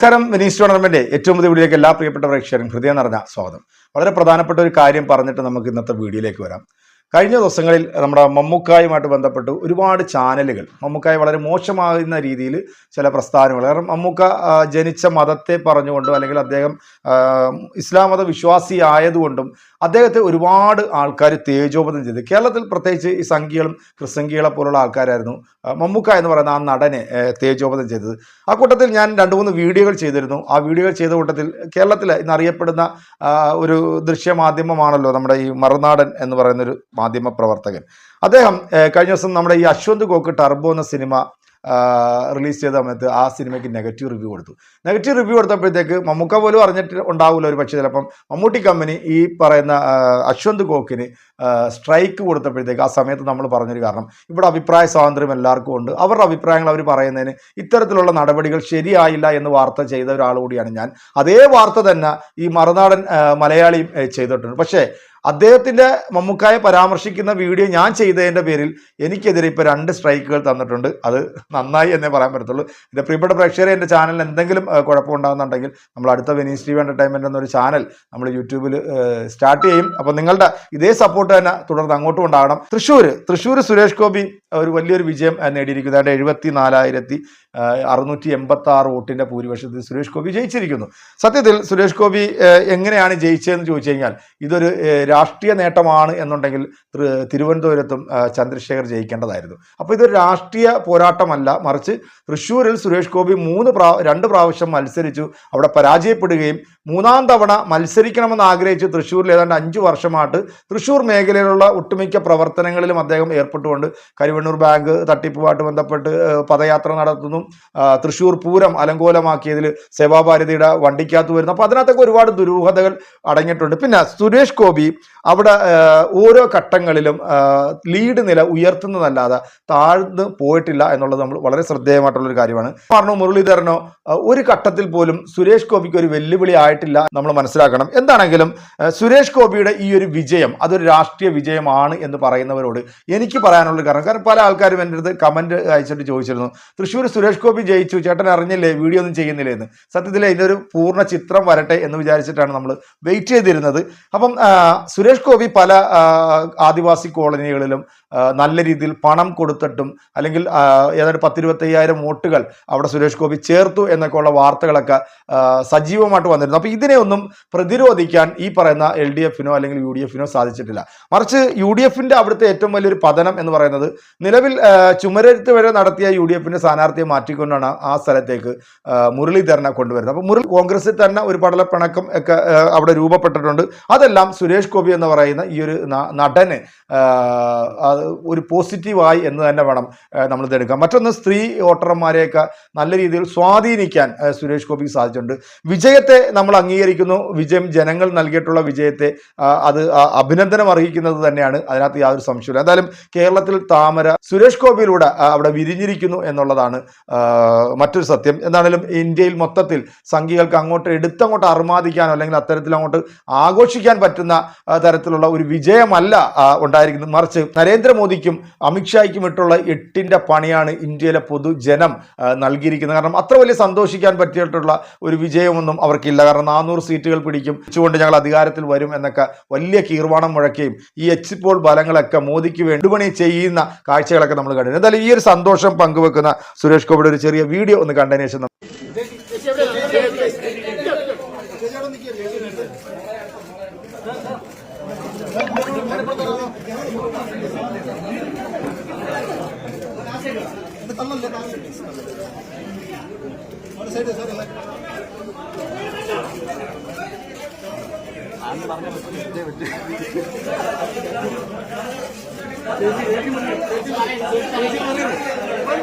നമസ്കാരം. വിനീസ് ടൂർണമെന്റ് ഏറ്റവും പുതിയ വീഡിയോയിലേക്ക് എല്ലാ പ്രിയപ്പെട്ട പ്രേക്ഷകരും ഹൃദയം നിറഞ്ഞ സ്വാഗതം. വളരെ പ്രധാനപ്പെട്ട ഒരു കാര്യം പറഞ്ഞിട്ട് നമുക്ക് ഇന്നത്തെ വീഡിയോയിലേക്ക് വരാം. കഴിഞ്ഞ ദിവസങ്ങളിൽ നമ്മുടെ മമ്മൂക്കായുമായിട്ട് ബന്ധപ്പെട്ട് ഒരുപാട് ചാനലുകൾ മമ്മൂക്കായ് വളരെ മോശമാകുന്ന രീതിയിൽ ചില പ്രസ്ഥാനങ്ങൾ. കാരണം മമ്മൂക്ക ജനിച്ച മതത്തെ പറഞ്ഞുകൊണ്ടും അല്ലെങ്കിൽ അദ്ദേഹം ഇസ്ലാം മത വിശ്വാസി ആയതുകൊണ്ടും അദ്ദേഹത്തെ ഒരുപാട് ആൾക്കാർ തേജോപതം ചെയ്തു. കേരളത്തിൽ പ്രത്യേകിച്ച് ഈ സംഘികളും ക്രിസംഖികളെ പോലുള്ള ആൾക്കാരായിരുന്നു മമ്മൂക്ക എന്ന് പറയുന്ന ആ നടനെ തേജോപദം ചെയ്തത്. ആ കൂട്ടത്തിൽ ഞാൻ രണ്ട് മൂന്ന് വീഡിയോകൾ ചെയ്തിരുന്നു. ആ വീഡിയോകൾ ചെയ്ത കൂട്ടത്തിൽ കേരളത്തിൽ ഇന്ന് അറിയപ്പെടുന്ന ഒരു ദൃശ്യമാധ്യമമാണല്ലോ നമ്മുടെ ഈ മറുനാടൻ എന്ന് പറയുന്ന ഒരു മാധ്യമ പ്രവർത്തകൻ അദ്ദേഹം കഴിഞ്ഞ ദിവസം നമ്മുടെ ഈ അശ്വന്ത് കോക്ക് ടർബോ എന്ന സിനിമ റിലീസ് ചെയ്ത സമയത്ത് ആ സിനിമയ്ക്ക് നെഗറ്റീവ് റിവ്യൂ കൊടുത്തു. നെഗറ്റീവ് റിവ്യൂ കൊടുത്തപ്പോഴത്തേക്ക് മമ്മൂക്ക പോലും അറിഞ്ഞിട്ട് ഉണ്ടാവില്ല ഒരു പക്ഷേ. ചിലപ്പം മമ്മൂട്ടി കമ്പനി ഈ പറയുന്ന അശ്വന്ത് കോക്കിന് സ്ട്രൈക്ക് കൊടുത്തപ്പോഴത്തേക്ക് ആ സമയത്ത് നമ്മൾ പറഞ്ഞൊരു കാരണം. ഇവിടെ അഭിപ്രായ സ്വാതന്ത്ര്യം എല്ലാവർക്കും ഉണ്ട്. അവരുടെ അഭിപ്രായങ്ങൾ അവർ പറയുന്നതിന് ഇത്തരത്തിലുള്ള നടപടികൾ ശരിയായില്ല എന്ന് വാർത്ത ചെയ്ത ഒരാൾ കൂടിയാണ് ഞാൻ. അതേ വാർത്ത തന്നെ ഈ മറുനാടൻ മലയാളിയും ചെയ്തിട്ടുണ്ട്. പക്ഷേ അദ്ദേഹത്തിന്റെ മമ്മൂക്കായെ പരാമർശിക്കുന്ന വീഡിയോ ഞാൻ ചെയ്തതിന്റെ പേരിൽ എനിക്കെതിരെ ഇപ്പോൾ രണ്ട് സ്ട്രൈക്കുകൾ തന്നിട്ടുണ്ട്. അത് നന്നായി എന്നേ പറയാൻ പറ്റത്തുള്ളൂ. എന്റെ പ്രിയപ്പെട്ട പ്രേക്ഷകരെ എന്റെ ചാനലിന് എന്തെങ്കിലും കുഴപ്പമുണ്ടാകുന്നുണ്ടെങ്കിൽ നമ്മൾ അടുത്ത വെനീസ് ടി വി എന്റർടൈൻമെന്റ് എന്നൊരു ചാനൽ നമ്മൾ യൂട്യൂബിൽ സ്റ്റാർട്ട് ചെയ്യും. അപ്പോൾ നിങ്ങളുടെ ഇതേ സപ്പോർട്ട് തന്നെ തുടർന്ന് അങ്ങോട്ടും ഉണ്ടാകണം. തൃശ്ശൂർ തൃശ്ശൂർ സുരേഷ് ഗോപി ഒരു വലിയൊരു വിജയം നേടിയിരിക്കുന്നു. അതിന്റെ എഴുപത്തി നാലായിരത്തി അറുന്നൂറ്റി എൺപത്തി ആറ് വോട്ടിന്റെ ഭൂരിപക്ഷത്തിൽ സുരേഷ് ഗോപി ജയിച്ചിരിക്കുന്നു. സത്യത്തിൽ സുരേഷ് ഗോപി എങ്ങനെയാണ് ജയിച്ചതെന്ന് ചോദിച്ചു കഴിഞ്ഞാൽ ഇതൊരു രാഷ്ട്രീയ നേട്ടമാണ് എന്നുണ്ടെങ്കിൽ തിരുവനന്തപുരത്തും ചന്ദ്രശേഖർ ജയിക്കേണ്ടതായിരുന്നു. അപ്പോൾ ഇതൊരു രാഷ്ട്രീയ പോരാട്ടമല്ല. മറിച്ച് തൃശ്ശൂരിൽ സുരേഷ് ഗോപി മൂന്ന് പ്രാ രണ്ട് പ്രാവശ്യം മത്സരിച്ചു. അവിടെ പരാജയപ്പെടുകയും മൂന്നാം തവണ മത്സരിക്കണമെന്ന് ആഗ്രഹിച്ച് തൃശ്ശൂരിൽ ഏതാണ്ട് അഞ്ച് വർഷമായിട്ട് തൃശ്ശൂർ മേഖലയിലുള്ള ഒട്ടുമിക്ക പ്രവർത്തനങ്ങളിലും അദ്ദേഹം ഏർപ്പെട്ടുകൊണ്ട് കരുവണ്ണൂർ ബാങ്ക് തട്ടിപ്പുമായിട്ട് ബന്ധപ്പെട്ട് പദയാത്ര നടത്തുന്നു. തൃശ്ശൂർ പൂരം അലങ്കോലമാക്കിയതിൽ സേവാഭാരതിയുടെ വണ്ടിക്കകത്ത് വരുന്നു. അപ്പോൾ അതിനകത്തൊക്കെ ഒരുപാട് ദുരൂഹതകൾ അടങ്ങിയിട്ടുണ്ട്. പിന്നെ സുരേഷ് ഗോപി അവിടെ ഓരോ ഘട്ടങ്ങളിലും ലീഡ് നില ഉയർത്തുന്നതല്ലാതെ താഴ്ന്നു പോയിട്ടില്ല എന്നുള്ളത് നമ്മൾ വളരെ ശ്രദ്ധേയമായിട്ടുള്ളൊരു കാര്യമാണ്. പറഞ്ഞു മുരളീധരനോ ഒരു ഘട്ടത്തിൽ പോലും സുരേഷ് ഗോപിക്ക് ഒരു വെല്ലുവിളി ആയിട്ടില്ല നമ്മൾ മനസ്സിലാക്കണം. എന്താണെങ്കിലും സുരേഷ് ഗോപിയുടെ ഈ ഒരു വിജയം അതൊരു രാഷ്ട്രീയ വിജയമാണ് എന്ന് പറയുന്നവരോട് എനിക്ക് പറയാനുള്ള കാരണം. കാരണം പല ആൾക്കാരും എന്റെ അടുത്ത് കമന്റ് അയച്ചിട്ട് ചോദിച്ചിരുന്നു തൃശ്ശൂർ സുരേഷ് ഗോപി ജയിച്ചു ചേട്ടൻ അറിഞ്ഞില്ലേ വീഡിയോ ഒന്നും ചെയ്യുന്നില്ലേ? എന്ന്. സത്യത്തിൽ ഇതിനൊരു പൂർണ ചിത്രം വരട്ടെ എന്ന് വിചാരിച്ചിട്ടാണ് നമ്മൾ വെയിറ്റ് ചെയ്തിരുന്നത്. അപ്പം സുരേഷ് ഗോപി പല ആദിവാസി കോളനികളിലും നല്ല രീതിയിൽ പണം കൊടുത്തിട്ടും അല്ലെങ്കിൽ ഏതാണ്ട് പത്തിരുപത്തയ്യായിരം വോട്ടുകൾ അവിടെ സുരേഷ് ഗോപി ചേർത്തു എന്നൊക്കെ ഉള്ള വാർത്തകളൊക്കെ സജീവമായിട്ട് വന്നിരുന്നു. അപ്പോൾ ഇതിനെ ഒന്നും പ്രതിരോധിക്കാൻ ഈ പറയുന്ന എൽ ഡി എഫിനോ അല്ലെങ്കിൽ യു ഡി എഫിനോ സാധിച്ചിട്ടില്ല. മറിച്ച് യു ഡി എഫിന്റെ അവിടുത്തെ ഏറ്റവും വലിയൊരു പതനം എന്ന് പറയുന്നത് നിലവിൽ ചുമരെഴുത്ത് വരെ നടത്തിയ യു ഡി എഫിന്റെ സ്ഥാനാർത്ഥിയെ മാറ്റിക്കൊണ്ടാണ് ആ സ്ഥലത്തേക്ക് മുരളീധരനെ കൊണ്ടുവരുന്നത്. അപ്പോൾ മുരളി കോൺഗ്രസിൽ തന്നെ ഒരു പടലപ്പിണക്കം ഒക്കെ അവിടെ രൂപപ്പെട്ടിട്ടുണ്ട്. അതെല്ലാം സുരേഷ് ഗോപി എന്ന് പറയുന്ന ഈ ഒരു നടന് ഒരു പോസിറ്റീവായി എന്ന് തന്നെ വേണം നമ്മൾ ഇതെടുക്കാം മറ്റൊന്ന് സ്ത്രീ വോട്ടർമാരെയൊക്കെ നല്ല രീതിയിൽ സ്വാധീനിക്കാൻ സുരേഷ് ഗോപിക്ക് സാധിച്ചിട്ടുണ്ട്. വിജയത്തെ നമ്മൾ അംഗീകരിക്കുന്നു. വിജയം ജനങ്ങൾ നൽകിയിട്ടുള്ള വിജയത്തെ അത് അഭിനന്ദനം അർഹിക്കുന്നത് തന്നെയാണ്. അതിനകത്ത് യാതൊരു സംശയമില്ല എന്തായാലും കേരളത്തിൽ താമര സുരേഷ് ഗോപിയിലൂടെ അവിടെ വിരിഞ്ഞിരിക്കുന്നു എന്നുള്ളതാണ് മറ്റൊരു സത്യം. എന്താണെങ്കിലും ഇന്ത്യയിൽ മൊത്തത്തിൽ സംഘികൾക്ക് അങ്ങോട്ട് എടുത്തങ്ങോട്ട് അർമാദിക്കാനോ അല്ലെങ്കിൽ അത്തരത്തിൽ അങ്ങോട്ട് ആഘോഷിക്കാൻ പറ്റുന്ന തരത്തിലുള്ള ഒരു വിജയമല്ല ഉണ്ടായിരിക്കുന്നത്. മറിച്ച് നരേന്ദ്രമോദിക്കും അമിത്ഷായ്ക്കും ഇട്ടുള്ള എട്ടിന്റെ പണിയാണ് ഇന്ത്യയിലെ പൊതുജനം നൽകിയിരിക്കുന്നത്. കാരണം അത്ര വലിയ സന്തോഷിക്കാൻ പറ്റിയിട്ടുള്ള ഒരു വിജയമൊന്നും അവർക്കില്ല. കാരണം നാനൂറ് സീറ്റുകൾ പിടിക്കും. വെച്ചുകൊണ്ട് ഞങ്ങൾ അധികാരത്തിൽ വരും എന്നൊക്കെ വലിയ കീർവാണം മുഴക്കുകയും ഈ എച്ച് പോൾ ഫലങ്ങളൊക്കെ മോദിക്ക് വേണ്ടുപണി ചെയ്യുന്ന കാഴ്ചകളൊക്കെ നമ്മൾ കണ്ടു എന്തായാലും ഈ ഒരു സന്തോഷം പങ്കുവെക്കുന്ന സുരേഷ് ഗോപിയുടെ ഒരു ചെറിയ വീഡിയോ ഒന്ന് കണ്ടതിന് ശേഷം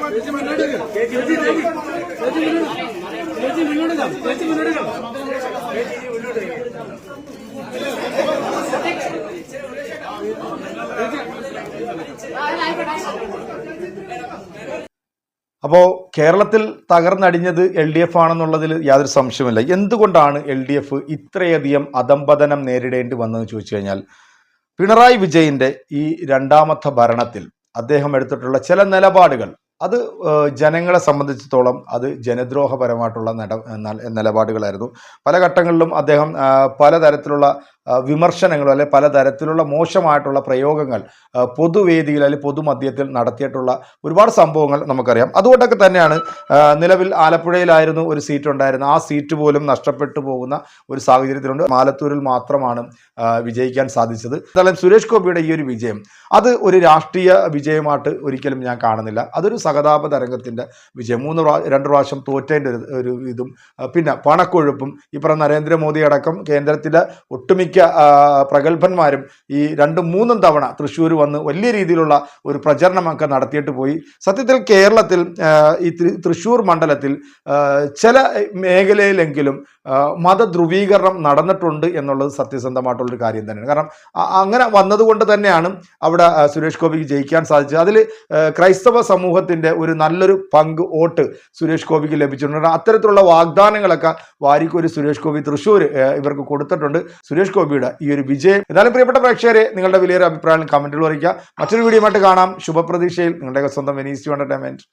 ചേച്ചി മുന്നോട്ട് കാം ചേച്ചി മുന്നോട്ട് കാം ചേച്ചി മുന്നോട്ട് ചേച്ചി ആയിക്കോട്ടെ അപ്പോൾ കേരളത്തിൽ തകർന്നടിഞ്ഞത് എൽ ഡി എഫ് ആണെന്നുള്ളതിൽ യാതൊരു സംശയമില്ല എന്തുകൊണ്ടാണ് എൽ ഡി എഫ് ഇത്രയധികം അധംപതനം നേരിടേണ്ടി വന്നതെന്ന് ചോദിച്ചു കഴിഞ്ഞാൽ പിണറായി വിജയന്റെ ഈ രണ്ടാമത്തെ ഭരണത്തിൽ അദ്ദേഹം എടുത്തിട്ടുള്ള ചില നിലപാടുകൾ അത് ജനങ്ങളെ സംബന്ധിച്ചിടത്തോളം അത് ജനദ്രോഹപരമായിട്ടുള്ള നിലപാടുകളായിരുന്നു. പല ഘട്ടങ്ങളിലും അദ്ദേഹം പലതരത്തിലുള്ള വിമർശനങ്ങളും അല്ലെ പലതരത്തിലുള്ള മോശമായിട്ടുള്ള പ്രയോഗങ്ങൾ പൊതുവേദിയിൽ അല്ലെങ്കിൽ പൊതുമധ്യത്തിൽ നടത്തിയിട്ടുള്ള ഒരുപാട് സംഭവങ്ങൾ നമുക്കറിയാം. അതുകൊണ്ടൊക്കെ തന്നെയാണ് നിലവിൽ ആലപ്പുഴയിലായിരുന്നു ഒരു സീറ്റ് ഉണ്ടായിരുന്നത് ആ സീറ്റ് പോലും നഷ്ടപ്പെട്ടു പോകുന്ന ഒരു സാഹചര്യത്തിലുണ്ട്. മാലത്തൂരിൽ മാത്രമാണ് വിജയിക്കാൻ സാധിച്ചത്. എന്തായാലും സുരേഷ് ഗോപിയുടെ ഈ ഒരു വിജയം അത് ഒരു രാഷ്ട്രീയ വിജയമായിട്ട് ഒരിക്കലും ഞാൻ കാണുന്നില്ല. അതൊരു സഹതാപ തരംഗത്തിന്റെ വിജയം. മൂന്ന് രണ്ട് പ്രാവശ്യം തോറ്റേന്റെ ഒരു ഇതും പിന്നെ പണക്കൊഴുപ്പും. ഈ നരേന്ദ്രമോദി അടക്കം കേന്ദ്രത്തിലെ ഒട്ടുമിക്ക ആ, പ്രഗത്ഭന്മാരും ഈ രണ്ടും മൂന്നും തവണ തൃശ്ശൂർ വന്ന് വലിയ രീതിയിലുള്ള ഒരു പ്രചരണമൊക്കെ നടത്തിയിട്ട് പോയി. സത്യത്തിൽ കേരളത്തിൽ ഈ തൃശ്ശൂർ മണ്ഡലത്തിൽ ചില മേഖലയിലെങ്കിലും മത മതധ്രുവീകരണം നടന്നിട്ടുണ്ട് എന്നുള്ളത് സത്യസന്ധമായിട്ടുള്ളൊരു കാര്യം തന്നെയാണ്. കാരണം അങ്ങനെ വന്നതുകൊണ്ട് തന്നെയാണ് അവിടെ സുരേഷ് ഗോപിക്ക് ജയിക്കാൻ സാധിച്ചത്. അതിൽ ക്രൈസ്തവ സമൂഹത്തിന്റെ ഒരു നല്ലൊരു പങ്ക് വോട്ട് സുരേഷ് ഗോപിക്ക് ലഭിച്ചിട്ടുണ്ട്. അത്തരത്തിലുള്ള വാഗ്ദാനങ്ങളൊക്കെ വാരിക്കോരി സുരേഷ് ഗോപി തൃശ്ശൂർ ഇവർക്ക് കൊടുത്തിട്ടുണ്ട്. സുരേഷ് ഗോപിയുടെ ഈ ഒരു വിജയം. എന്നാലും പ്രിയപ്പെട്ട പ്രേക്ഷകരെ നിങ്ങളുടെ വലിയൊരു അഭിപ്രായം കമന്റുകൾ അറിയിക്കുക. മറ്റൊരു വീഡിയോ ആയിട്ട് കാണാം. ശുഭപ്രതീക്ഷയിൽ. നിങ്ങളുടെ സ്വന്തം വെനീസ് എന്റർടൈൻമെന്റ്